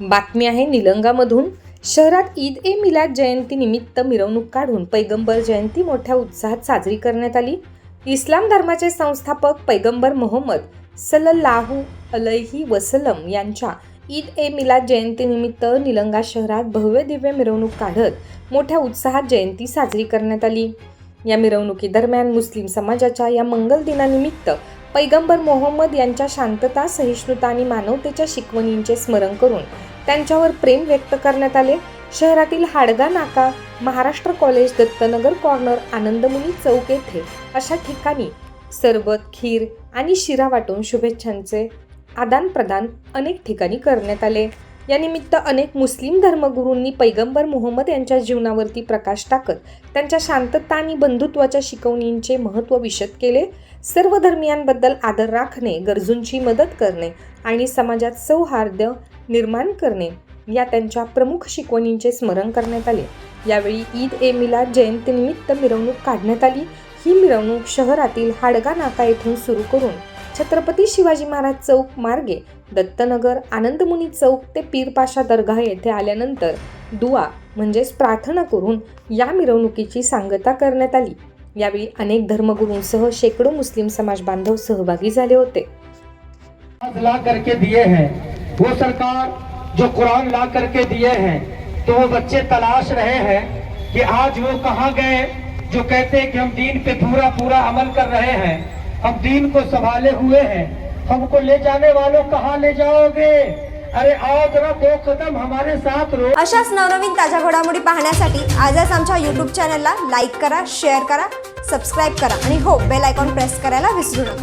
बातमी आहे निलंगामधून. शहरात ईद ए मिलाद जयंती निमित्त मिरवणूक काढून पैगंबर जयंती मोठ्या उत्साहात साजरी करण्यात आली. इस्लाम धर्माचे संस्थापक पैगंबर मोहम्मद सलल्लाहू अलैही वसलम यांच्या ईद ए मिलाद जयंतीनिमित्त निलंगा शहरात भव्य दिव्य मिरवणूक काढत मोठ्या उत्साहात जयंती साजरी करण्यात आली. या मिरवणुकीदरम्यान मुस्लिम समाजाच्या या मंगल दिनानिमित्त पैगंबर मोहम्मद यांच्या शांतता सहिष्णुता आणि मानवतेच्या शिकवणींचे स्मरण करून त्यांच्यावर प्रेम व्यक्त करण्यात आले. शहरातील हाडगा नाका महाराष्ट्र कॉलेज दत्तनगर कॉर्नर आनंदमुनी चौक येथे अशा ठिकाणी सरबत खीर आणि शिरा वाटून शुभेच्छांचे आदानप्रदान अनेक ठिकाणी करण्यात आले. यानिमित्त अनेक मुस्लिम धर्मगुरूंनी पैगंबर मोहम्मद यांच्या जीवनावरती प्रकाश टाकत त्यांच्या शांतता आणि बंधुत्वाच्या शिकवणींचे महत्त्व विशद केले. सर्व धर्मियांबद्दल आदर राखणे गरजूंची मदत करणे आणि समाजात सौहार्द निर्माण करणे या त्यांच्या प्रमुख शिकवणींचे स्मरण करण्यात आले. यावेळी ईद ए मिलाद जयंतीनिमित्त मिरवणूक काढण्यात आली. ही मिरवणूक शहरातील हाडगा नाका येथून सुरू करून छत्रपती शिवाजी महाराज चौक मार्गे दत्तनगर आनंदमुनी चौक ते पीरपाशा दर्गा येथे आल्यानंतर दुआ म्हणजेच प्रार्थना करून या मिरवणुकीची सांगता करण्यात आली. यावेळी अनेक धर्मगुरूंसह शेकडो मुस्लिम समाज बांधव सहभागी झाले होते. ला करके दिए हैं। वो सरकार जो कुरान ला करके दिए हैं तो वो बच्चे तलाश रहे हैं कि आज वो कहाँ गए जो कहते हैं कि हम दीन पे पूरा पूरा अमल कर रहे हैं हम दीन को संभाले हुए हैं। हमको ले जाने वालों कहा ले जाओगे? अरे आओ जरा दो कदम हमारे साथ रो। अशाच नवनवीन ताज्या घडामोडी पाहण्यासाठी आजच आमच्या यूट्यूब चॅनलला लाईक करा शेअर करा सबस्क्राईब करा आणि हो बेल आयकॉन प्रेस करायला विसरू नका.